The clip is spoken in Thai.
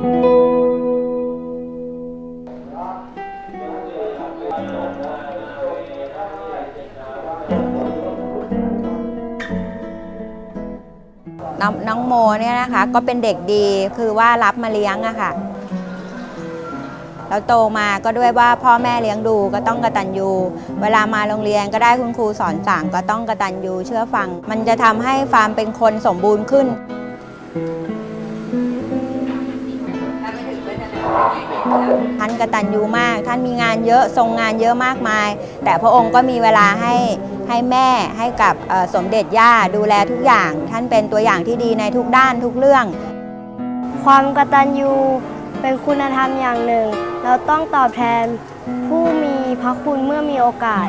น้องน้องโมเนี่ยนะคะก็เป็นเด็กดีคือว่ารับมาเลี้ยงอะค่ะแล้วโตมาก็ด้วยว่าพ่อแม่เลี้ยงดูก็ต้องกระตันยูเวลามาโรงเรียนก็ได้คุณครูสอนสั่งก็ต้องกระตันยูเชื่อฟัง มันจะทำให้ฟาร์มเป็นคนสมบูรณ์ขึ้น ท่านกตัญญูมาก ท่านมีงานเยอะทรงงานเยอะมากมาย แต่พระองค์ก็มีเวลาให้ให้แม่ให้กับสมเด็จย่าดูแลทุกอย่าง ท่านเป็นตัวอย่างที่ดีในทุกด้านทุกเรื่อง ความกตัญญูเป็นคุณธรรมอย่างหนึ่ง เราต้องตอบแทนผู้มีพระคุณเมื่อมีโอกาส